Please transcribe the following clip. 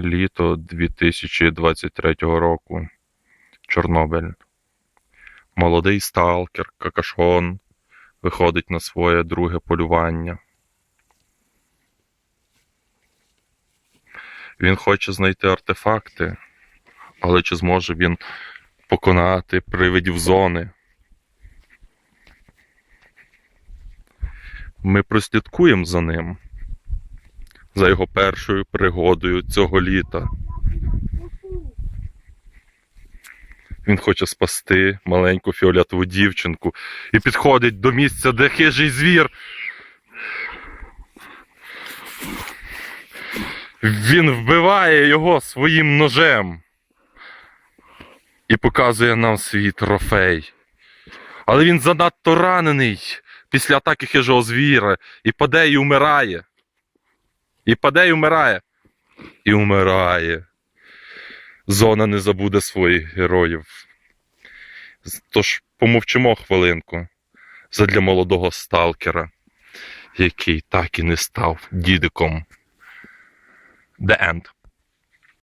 літо 2023 року. Чорнобиль. Молодий сталкер Какашон виходить на своє друге полювання. Він хоче знайти артефакти, але чи зможе він поконати привидів зони? Ми прослідкуємо за ним, за його першою пригодою цього літа. Він хоче спасти маленьку фіолетову дівчинку і підходить до місця, де хижий звір. Він вбиває його своїм ножем і показує нам свій трофей. Але він занадто ранений після атаки хижого звіра і паде і вмирає. І паде і вмирає. І вмирає. Зона не забуде своїх героїв. Тож помовчимо хвилинку задля молодого сталкера, який так і не став дідиком. The End.